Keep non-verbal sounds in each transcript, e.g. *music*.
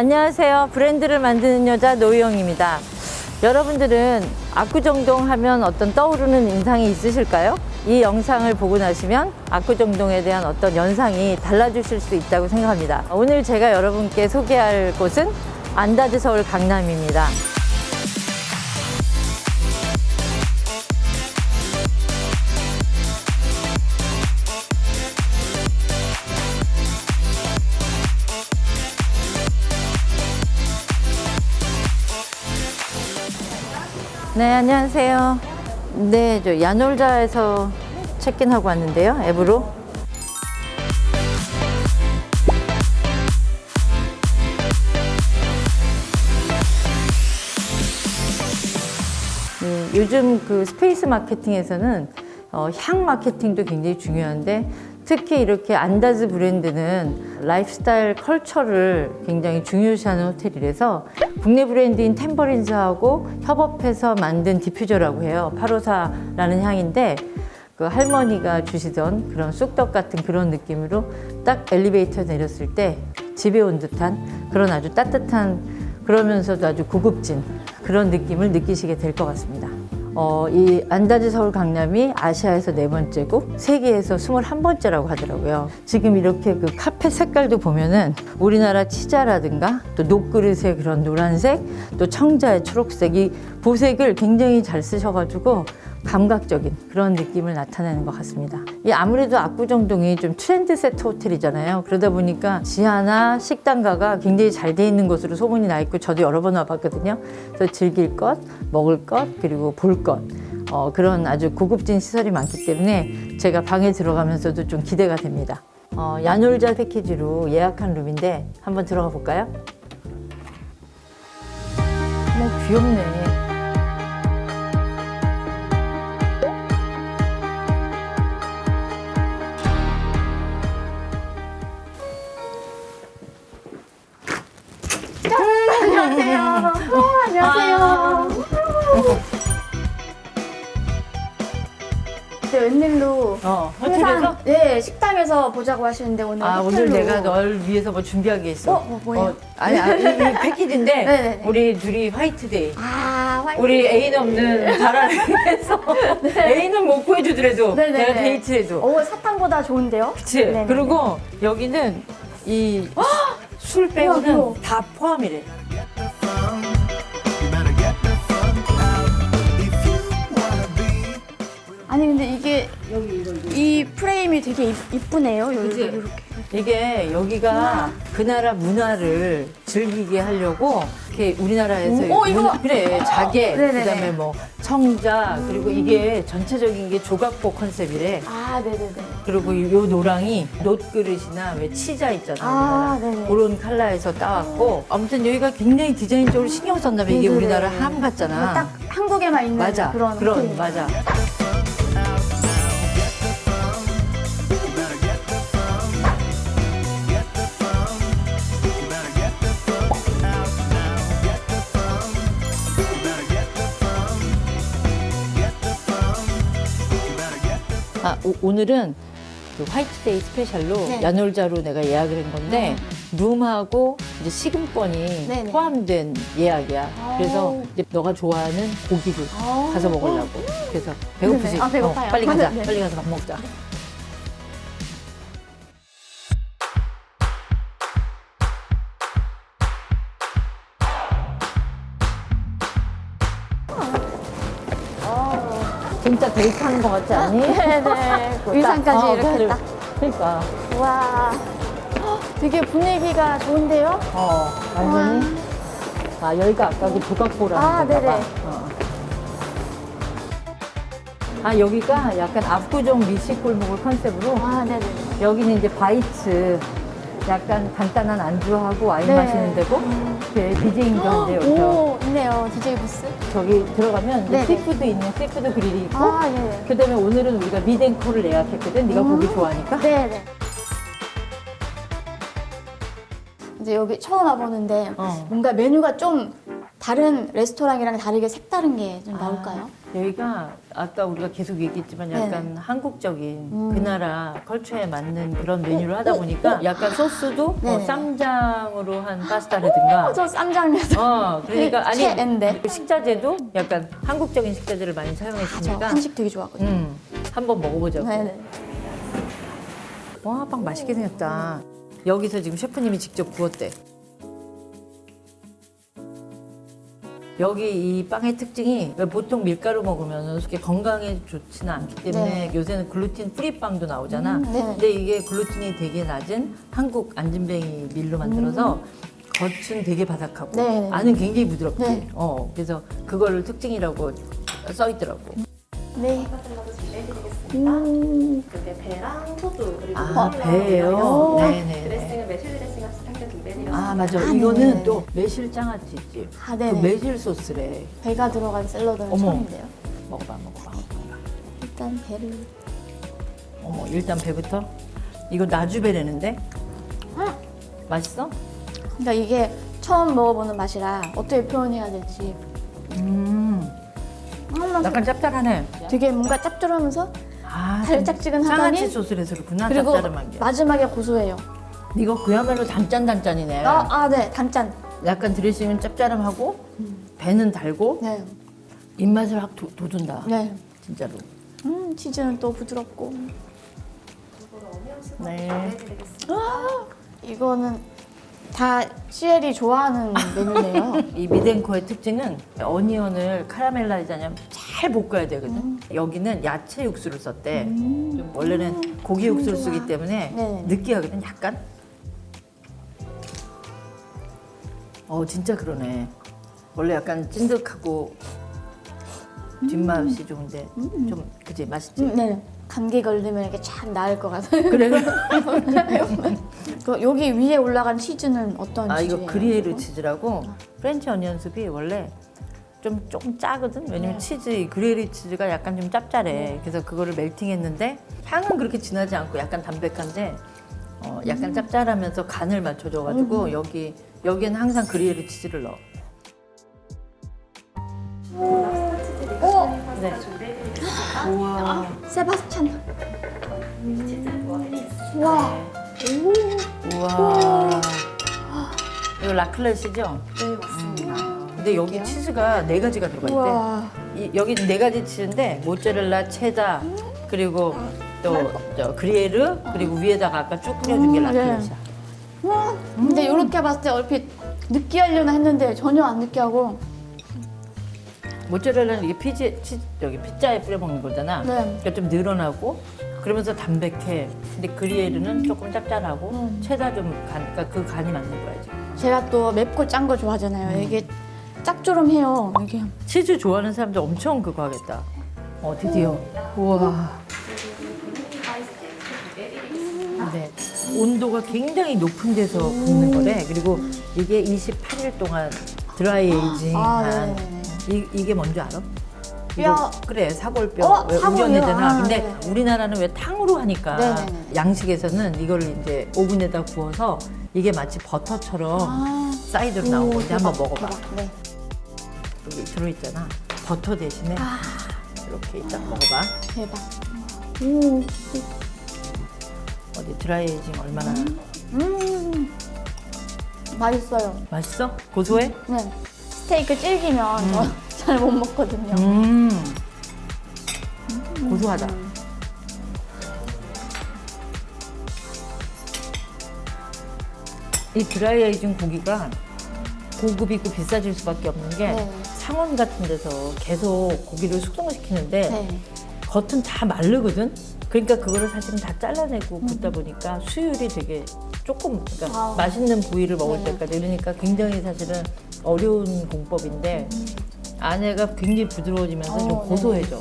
어, 안녕하세요. 브랜드를 만드는 여자 노희영입니다. 여러분들은 압구정동 하면 어떤 떠오르는 인상이 있으실까요? 이 영상을 보고 나시면 압구정동에 대한 어떤 연상이 달라지실 수 있다고 생각합니다. 오늘 제가 여러분께 소개할 곳은 안다즈 서울 강남입니다. 네, 안녕하세요. 네, 저 야놀자에서 체크인하고 왔는데요, 앱으로. 네, 요즘 그 스페이스 마케팅에서는 어, 향 마케팅도 굉장히 중요한데 특히 이렇게 안다즈 브랜드는 라이프스타일 컬처를 굉장히 중요시하는 호텔이라서 국내 브랜드인 템버린즈하고 협업해서 만든 디퓨저라고 해요. 854라는 향인데 그 할머니가 주시던 그런 쑥떡 같은 그런 느낌으로 딱 엘리베이터 내렸을 때 집에 온 듯한 그런 아주 따뜻한 그러면서도 아주 고급진 그런 느낌을 느끼시게 될 것 같습니다. 어, 이 안다즈 서울 강남이 아시아에서 네 번째고 세계에서 21번째라고 하더라고요. 지금 이렇게 그 카페 색깔도 보면은 우리나라 치자라든가 또 녹그릇의 그런 노란색 또 청자의 초록색이 보색을 굉장히 잘 쓰셔가지고 감각적인 그런 느낌을 나타내는 것 같습니다. 이 아무래도 압구정동이 좀 트렌드 세트 호텔이잖아요. 그러다 보니까 지하나 식당가가 굉장히 잘 돼 있는 곳으로 소문이 나 있고 저도 여러 번 와봤거든요. 그래서 즐길 것, 먹을 것, 그리고 볼 것. 어, 그런 아주 고급진 시설이 많기 때문에 제가 방에 들어가면서도 좀 기대가 됩니다. 어, 야놀자 패키지로 예약한 룸인데 한번 들어가 볼까요? 뭐 귀엽네. 네, 웬일로 어, 항상, 호텔에서? 네, 식당에서 보자고 하시는데 오늘 아, 오늘 호텔로. 내가 널 위해서 뭐 준비한 게 있어. 어, 뭐, 뭐예요? 아니, 아니, 이, 이 패키지인데, *laughs* 네네네. 우리 둘이 화이트데이. 아, 화이팅. 우리 애인 없는 바람을 위해서 *laughs* 애인은 못 구해주더라도 네. 네네네. 내가 데이트해도. 오, 사탕보다 좋은데요? 그치? 네네네. 그리고 여기는 이 술 빼고는. 다 포함이래. 아니 근데 이게 이 프레임이 되게 이- 이쁘네요. 그치? 이렇게. 이게 여기가 그 나라 문화를 즐기게 하려고 이렇게 우리나라에서 오, 어, 이거 봐. 그래 자개 네네네. 그다음에 뭐 청자 그리고 이게 전체적인 게 조각보 컨셉이래. 아, 네네네. 그리고 이- 요 노랑이 놋그릇이나 왜 치자 있잖아. 아, 우리나라. 네네. 그런 컬러에서 따왔고 아무튼 여기가 굉장히 디자인적으로 신경 썼나 봐. 이게 네네네. 우리나라 함 같잖아. 딱 한국에만 있는 맞아. 그런 그런 호텔. 맞아. 아, 오, 늘은 그 화이트데이 스페셜로 네. 야놀자로 내가 예약을 한 건데 룸하고 이제 식음권이 네 네. 포함된 예약이야. 그래서 아우. 이제 너가 좋아하는 고기를 아우. 가서 먹으려고. 그래서 배고프지? 네 네. 아, 배고파요. 어, 빨리 가자. 네. 빨리 가서 밥 먹자. 데이트하는 것 같지 않니? *laughs* 네네. 의상까지 어, 이렇게 딱. 그러니까. 와. *gasps* 헉, 되게 분위기가 좋은데요? 어, 완전히. 아, 여기가 아까 그 조각보라는 아, 데인가 봐. 네네. 어. 아, 여기가 약간 압구정 미식 골목을 컨셉으로 아, 네네. 여기는 이제 바이츠 약간 간단한 안주하고 와인 네. 마시는 데고 그 디제잉도 한대요. 여기서 오, 있네요. DJ 부스. 저기 들어가면 이제 네네. 시푸드 있는 시푸드 그릴이 있고 아, 네. 그다음에 오늘은 우리가 미덴코를 예약했거든. 네가 고기 좋아하니까. 네네. 이제 여기 처음 와보는데 어. 뭔가 메뉴가 좀 다른 레스토랑이랑 다르게 색다른 게 좀 나올까요? 여기가 아까 우리가 계속 얘기했지만 약간 한국적인 음. 그 나라 컬처에 맞는 그런 메뉴를 하다 보니까 약간 소스도 뭐 네네. 쌈장으로 한 파스타라든가 어, 저 쌈장 면서 어 그러니까 아니 최애인데. 그 식자재도 약간 한국적인 식자재를 많이 저 사용했으니까 한식 되게 좋아하거든요. 음 한번 먹어보자고 네네. 와 빵 맛있게 생겼다 여기서 지금 셰프님이 직접 구웠대 여기 이 빵의 특징이 보통 밀가루 먹으면 그렇게 건강에 좋지는 않기 때문에 네. 요새는 글루틴 프리 빵도 나오잖아. 음, 네. 근데 이게 글루틴이 되게 낮은 한국 안진뱅이 밀로 만들어서 겉은 되게 바삭하고 음. 네, 네. 안은 굉장히 부드럽지. 네. 어, 그래서 그걸 특징이라고 써 있더라고. 네. 준비해드리겠습니다. 음. 그게 배랑 소주 그리고 아, 배예요? 이런 네네네. 드레싱은 매실 드레싱 함께 준비해드렸습니다. 아 맞아. 아, 이거는 네네. 또 매실 장아찌집. 아, 그 네네. 매실 소스래. 배가 들어간 샐러드는 어머. 처음인데요. 먹어봐, 먹어봐. 일단 배를. 어머 일단 배부터. 이거 나주배라는데? 맛있어? 그러니까 이게 처음 먹어보는 맛이라 어떻게 표현해야 될지. 음. 음, 약간 짭짤하네. 되게 뭔가 짭조름하면서 아, 달짝지근하더니 장아찌 소스를 해서 그렇구나. 그리고 짭짤한 게. 마지막에 고소해요. 이거 그야말로 단짠단짠이네. 아, 아, 네, 단짠. 약간 드레싱은 짭짤함하고 배는 달고 네, 입맛을 확 도, 돋운다. 네. 진짜로. 음, 치즈는 또 부드럽고. 네. 이거는 다 시엘이 좋아하는 메뉴네요. *laughs* 이 미덴코의 특징은 어니언을 카라멜라이자냐면 잘 볶아야 되거든. 음. 여기는 야채 육수를 썼대. 좀 원래는 고기 육수를 쓰기 때문에 네. 느끼하거든, 약간. 어, 진짜 그러네. 원래 약간 찐득하고 뒷맛이 좋은데 좀 그지 맛있지. 음, 네. 감기 걸리면 이렇게 참 나을 것 같아요. 그래. *laughs* 그 여기 위에 올라간 치즈는 어떤 아 치즈예요? 이거 그리에르 치즈라고 프렌치 어니언 숲이 원래 좀 조금 짜거든. 왜냐면 네. 치즈 이 그리에르 치즈가 약간 좀 짭짤해. 그래서 그거를 멜팅했는데 향은 그렇게 진하지 않고 약간 담백한데 어, 약간 음. 짭짤하면서 간을 맞춰줘가지고 여기 여기는 항상 그리에르 치즈를 넣어. 오! 네. 우와. 세바스찬. 와. 우와. 이거 라클렛이죠? 네, 맞습니다. 근데 여기 치즈가 네 가지가 들어가 있대. 이, 여기 네 가지 치즈인데 모짜렐라, 체다 그리고 또 저 그리에르 그리고 위에다가 아까 쭉 뿌려준 게 음, 라클렛이야. 와. 근데 이렇게 봤을 때 얼핏 느끼하려나 했는데 전혀 안 느끼하고. 모짜렐라는 이게 피지 치, 여기 피자에 뿌려 먹는 거잖아. 네. 그러니까 좀 늘어나고 그러면서 담백해. 근데 그리에르는 조금 짭짤하고 음. 체다 좀 간, 그러니까 그 간이 맞는 거야 지금. 제가 또 맵고 짠 거 좋아하잖아요. 음. 이게 짭조름해요. 이게. 치즈 좋아하는 사람들 엄청 그거 하겠다. 어 드디어. 우와. 네. 온도가 굉장히 높은 데서 굽는 거래. 그리고 이게 28일 동안 드라이 에이징 아, 한 네네네. 이, 이게 뭔지 알아? 뼈. 이거 그래 사골뼈 어, 왜 사골이요? 우려내잖아. 아, 근데 네. 우리나라는 왜 탕으로 하니까 네네네. 양식에서는 이걸 이제 오븐에다 구워서 이게 마치 버터처럼 아. 사이드로 나온 건데 한번 대박, 먹어봐. 대박. 네. 여기 들어있잖아. 버터 대신에 아. 이렇게 일단 먹어봐. 대박. 오. 어디 드라이 에이징 얼마나 음. 맛있어요. 맛있어? 고소해? 네. 스테이크 질기면 *laughs* 잘못 먹거든요. 음. 고소하다. 이 드라이 에이징 고기가 고급이고 비싸질 수밖에 없는 게 네. 상온 같은 데서 계속 고기를 숙성을 시키는데 네. 겉은 다 마르거든. 그러니까 그거를 사실은 다 잘라내고 굽다 보니까 수율이 되게 조금 그러니까 음. 와우. 맛있는 부위를 먹을 네. 때까지 그러니까 굉장히 사실은 어려운 공법인데 안에가 굉장히 부드러워지면서 좀 음. 어, 네. 고소해져.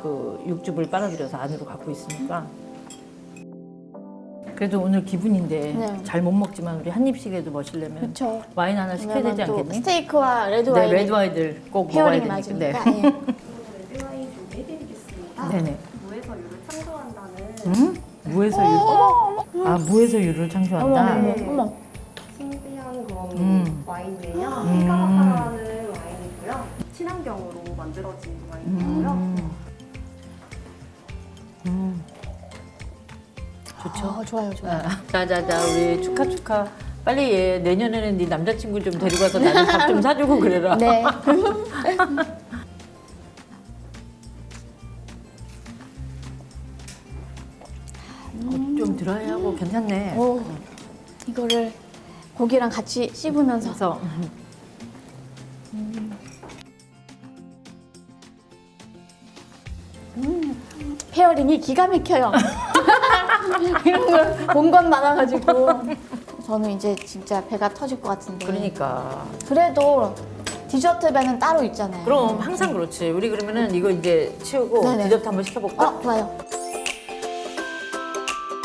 그 육즙을 빨아들여서 안으로 갖고 있으니까. 그래도 오늘 기분인데 네. 잘 못 먹지만 우리 한 입씩이라도 마시려면 그렇죠. 와인 하나 시켜야 되지 않겠니? 스테이크와 레드 네, 와인 레드 와인들 꼭 먹어야 페어링이 되니까. 네. 맞으니까. 예. 레드와인 준비해드리겠습니다. 네네. 음? 무에서 유. 아 무에서 유를 창조한다. 어머, 어머, 네. 어머. 신비한 그런 음. 와인이에요. 음. 피가마타라는 와인이고요. 친환경으로 만들어진 와인이고요. 음. 좋죠. 아, 좋아요, 좋아요. 아, 자자자 우리 축하 축하. 빨리 얘 내년에는 네 남자친구 좀 데리고 와서 나는 밥 좀 사주고 그래라. 네. *laughs* 좀 드라이하고 괜찮네. 오, 이거를 고기랑 같이 씹으면서 그래서 페어링이 기가 막혀요. *laughs* 이런 걸 본 건 많아가지고 저는 이제 진짜 배가 터질 것 같은데. 그러니까. 그래도 디저트 배는 따로 있잖아요. 그럼 항상 그렇지. 우리 그러면은 이거 이제 치우고 네네. 디저트 한번 시켜볼까? 어, 좋아요.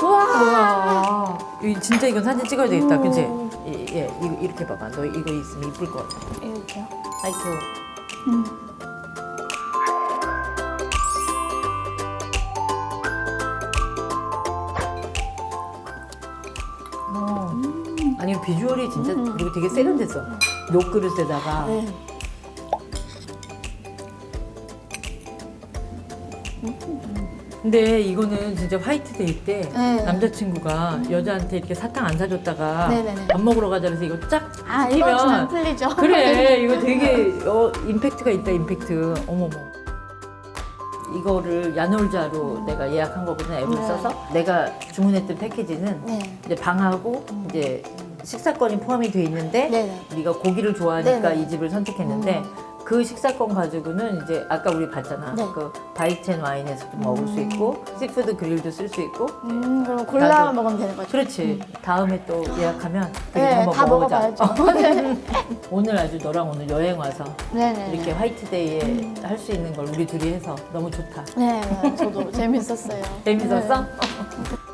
우와. 와, 이 진짜 이건 사진 찍어야 되겠다, 그치? 음. 예, 예, 이거 이렇게 봐봐. 너 이거 있으면 이쁠 것 같아. 이렇게요. 아이고. 음. 어. 아니 비주얼이 진짜 그리고 되게 세련됐어. 욕 그릇에다가 네. 근데 이거는 진짜 화이트데이 때 네. 남자친구가 여자한테 이렇게 사탕 안 사줬다가 네네네. 밥 먹으러 가자 그래서 이거 쫙 아, 이거 주면 시키면 풀리죠. 그래 *laughs* 이거 되게 어, 임팩트가 있다 임팩트 어머머 이거를 야놀자로 내가 예약한 거거든 앱을 네. 써서 내가 주문했던 패키지는 네. 이제 방하고 이제 식사권이 포함이 돼 있는데 네네. 네가 고기를 좋아하니까 네네. 이 집을 선택했는데 그 식사권 가지고는 이제 아까 우리 봤잖아 네. 그 바이텐 와인에서도 먹을 수 있고 시푸드 그릴도 쓸 수 있고 음, 그럼 골라 나도- 먹으면 되는 거죠. 그렇지 다음에 또 예약하면 되게 네, 한번 다 먹어보자 먹어봐야죠. *laughs* 네. 오늘 아주 너랑 오늘 여행 와서 네네. 이렇게 화이트데이에 할 수 있는 걸 우리 둘이 해서 너무 좋다 네, 저도 재밌었어요. *laughs* 재밌었어? 네.